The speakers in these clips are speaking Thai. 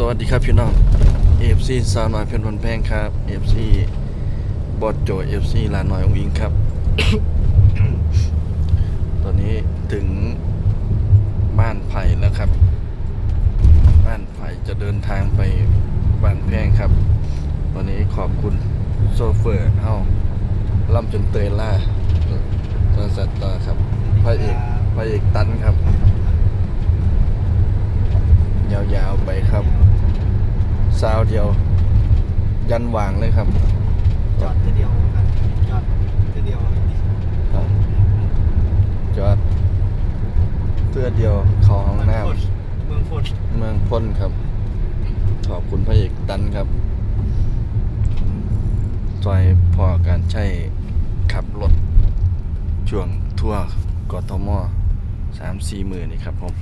สวัสดีครับพี่น้อง AFC สาวน้อยเพชรวันแพงครับ AFC บอดโจ AFC ลาน้อยองอิงครับ ตอนนี้ถึงบ้านไผ่แล้วครับ บ้านไผ่จะเดินทางไปบ้านแพงครับ วันนี้ขอบคุณโซเฟอร์เฮาล่ำจนเตยล่าตัวสัตว์ต่อครับพระเอกพระเอกตันครับ ยาวๆไปครับ ซาวเดียว ยันวางเลยครับจอดทีเดียวกันจอดทีเดียวครับจอดเพื่อเดียวเข้าห้องน้เมืองฝนำเมืองพ้นครับ ขอบคุณพระเอกตันครับซอยพอการใช้ขับรถช่วงทั่วร์กทมสามสี่หมื่นนี่ครับผม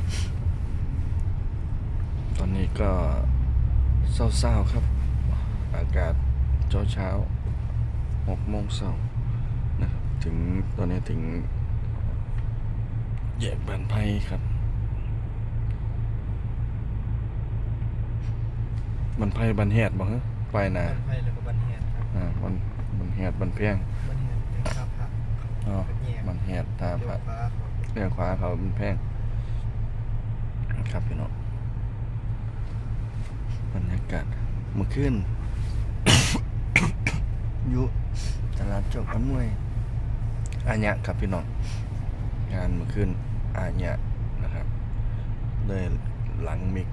ตอนนี้ก็ เศร้าๆครับ อากาศเช้าเช้าหกโมงเช้านะครับถึงตอนนี้ถึงแยกบันไพครับบันไพบันแฮดบ่ฮะไปนาบันไพแล้วก็บันแฮดครับอ่าบันบันแฮดบันเพียงบันแฮดเป็นข้าวผักอ๋อเป็นแยกบันแฮดท่าเดี๋ยวพระฟ้าของเรื่องขวาเขาบันแพงครับพี่น้อง บรรยากาศเมื่อคืนยู่ตลาดจกอันมวยอาญะครับพี่น้องงานเมื่อคืนอาญะนะครับเลยหลังมิก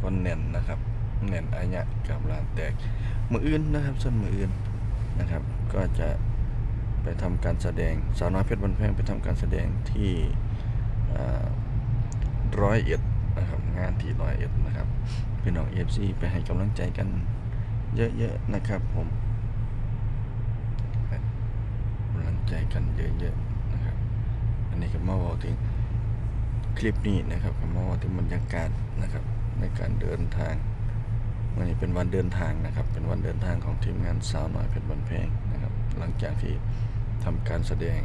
คนเน่นนะครับเน่นอาญะกับลานแตกมืออื่นนะครับส่วนมืออื่นนะครับ ก็จะไปทำการแสดงสาวน้อยเพชรบันแพงไปทำการแสดงที่ร้อยเอ็ด นะครับงานที่ร้อยเอ็ดนะครับพี่น้องเอฟซีไปให้กำลังใจกันเยอะๆนะครับผมให้กำลังใจกันเยอะๆนะครับ อันนี้ก็มาบอกถึงคลิปนี้นะครับก็มาบอกถึงบรรยากาศนะครับ ในการเดินทางวันนี้เป็นวันเดินทางนะครับ เป็นวันเดินทางของทีมงานสาวน้อยเพชรบันเพงนะครับ หลังจากที่ทำการแสดง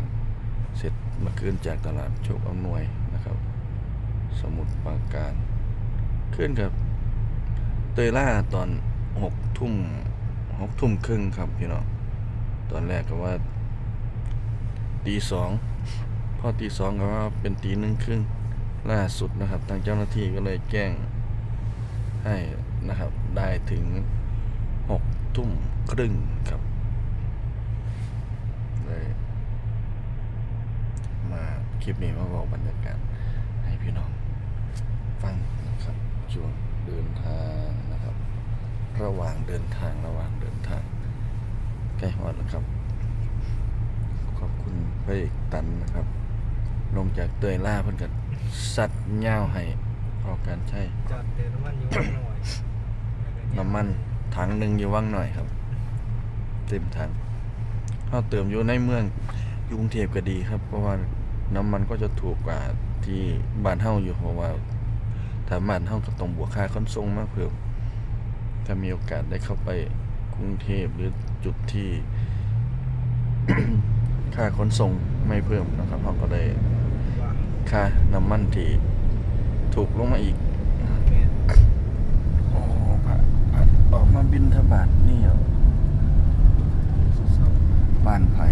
เสร็จเมื่อคืนจากตลาดโชคอำนวยนะครับ สมุทรปราการ ขึ้นกับ เตยล่าตอนหกทุ่มหกทุ่มครึ่งครับพี่น้องตอนแรกก็ว่าตีสองพอตีสองก็ว่าเป็นตีหนึ่งครึ่งล่าสุดนะครับ ทางเจ้าหน้าที่ก็เลยแจ้งให้นะครับได้ถึงหกทุ่มครึ่งครับเลยมาคลิปนี้มาบอกบรรยากาศให้พี่น้อง ช่วงเดินทางนะครับ ระหว่างเดินทางระหว่างเดินทางใกล้ฮอดแล้วครับ ขอบคุณพระเอกตันนะครับ ลงจากเตยล่าเพิ่นกับสัตว์เง่าวให้พอการใช้จอดเติมน้ำมันอยู่ข้างหน่อยน้ำมันถังหนึ่งอยู่ว่างหน่อยครับ เต็มถังถ้าเติมอยู่ในเมืองอยกรุงเทพก็ดีครับ เพราะว่าน้ำมันก็จะถูกกว่าที่บ้านเฮาอยู่เพราะว่า ถ้าบ้านเฮาก็ต้องบวกค่าขนส่งมากเพิ่มถ้ามีโอกาสได้เข้าไปกรุงเทพหรือจุดที่ ค่าขนส่งไม่เพิ่มนะครับเราก็ได้ค่าน้ำมันที่ถูกลงมาอีกโอ้พระออกมาบินทบาทนี่เหรอบ้านไผ่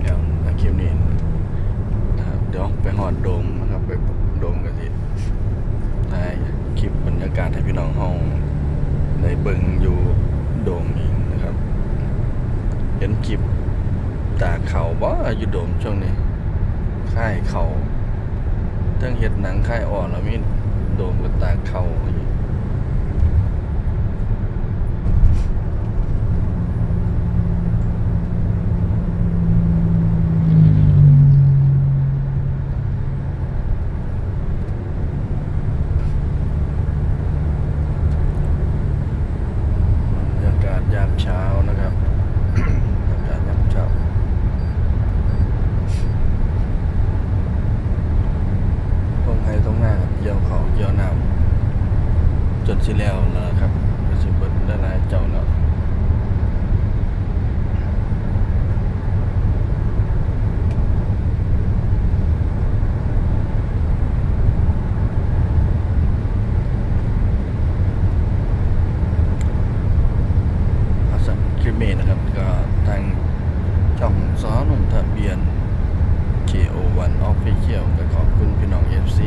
เดี๋ยวในคลิปนี้นะครับเดี๋ยวไปหอดโดมนะครับ ไปโดมกันสิถ่ายคลิปบรรยากาศให้พี่น้องห้องได้เบิ่งอยู่โดมอีกนะครับ เห็นคลิปตากเขา บ่อยู่โดมช่วงนี้ค่ายเขาเทั้งเห็ดหนังค่ายอ่อนแล้วมีโดมกับตาเขาอยู่บรรยากาศยามเช้านะครับ บรรยากาศยามเช้า ตรงไห้ตรงหน้า เกี่ยวเขาเกี่ยวน้ำจนสิแล้วนะครับก็สิเบิดหลายๆเจ้าแล้วเอาสำหรับคลิปนี้นะครับ ก็ทางช่องสอหนุ่มทะเบียน KO1 Official ก็ขอบคุณพี่น้อง FC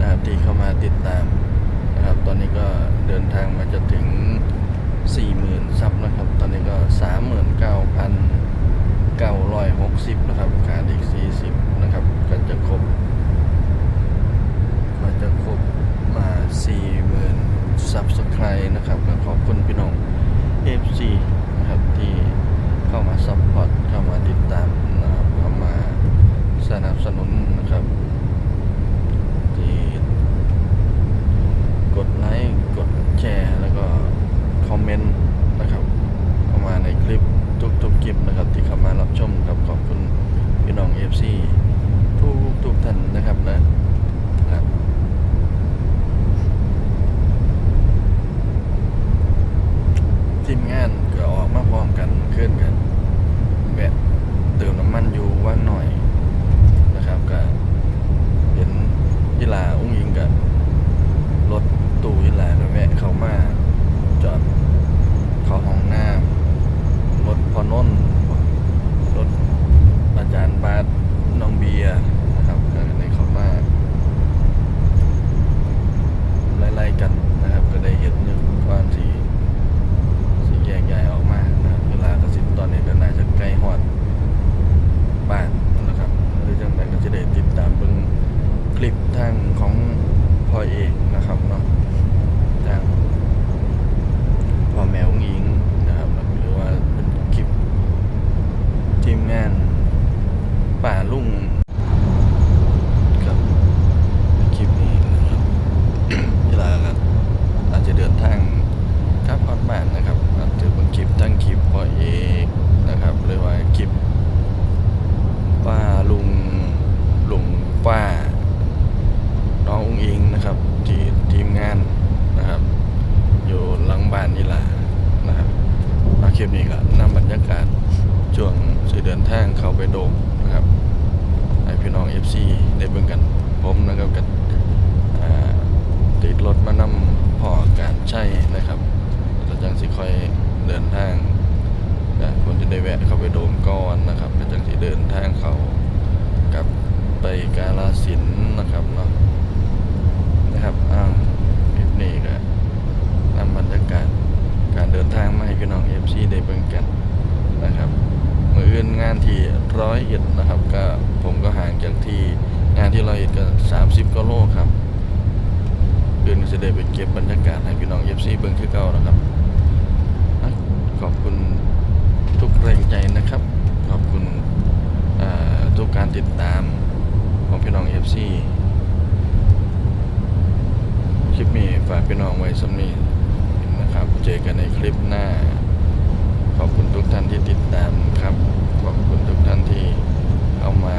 นะครับที่เข้ามาติดตามนะครับ ตอนนี้ก็เดินทางมาจะถึง 40,000ซับนะครับ ตอนนี้ก็ 39,960 นะครับขาดอีก 40 นะครับ ก็จะครบก็จะครบมา 40,000ซับสไครนะครับก็ขอบคุณพี่น้อง FC นะครับที่เข้ามาซัพพอร์ตเข้ามาติดตามนะครับเข้ามาสนับสนุนนะครับ ที่กดไลค์กดแชร์แล้วก็คอม เมนต์นะครับเข้ามาในคลิปทุกๆคลิปนะครับที่เข้ามารับชมครับขอบคุณพี่น้อง FC ทุกทุกๆท่านนะครับนะครับทีมงานก็ออกมาพร้อมกันขึ้นกันแวะเติมน้ำมันอยู่ว่างหน่อยนะครับก็เห็นยิลาอุ้งยิงกับรถตู้ยิลาก็แวะเข้ามาจอด เข้ จะได้เป็นเก็บบรรยากาศให้พี่น้องเอฟซีเบิ้งคือเก่านะครับ ขอบคุณทุกแรงใจนะครับ ขอบคุณทุกการติดตามของพี่น้องเอฟซีคลิปนี้ฝากพี่น้องไว้สำนีนะครับ เจอกันในคลิปหน้า ขอบคุณทุกท่านที่ติดตามครับ ขอบคุณทุกท่านที่เอามา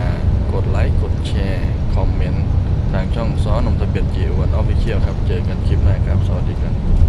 กดไลค์ กดแชร์ คอมเมนต์ ทางช่องซอนมทะเบียนจิ๋วันออฟฟิเชียลครับ เจอกันคลิปหน้าครับ สวัสดีครับ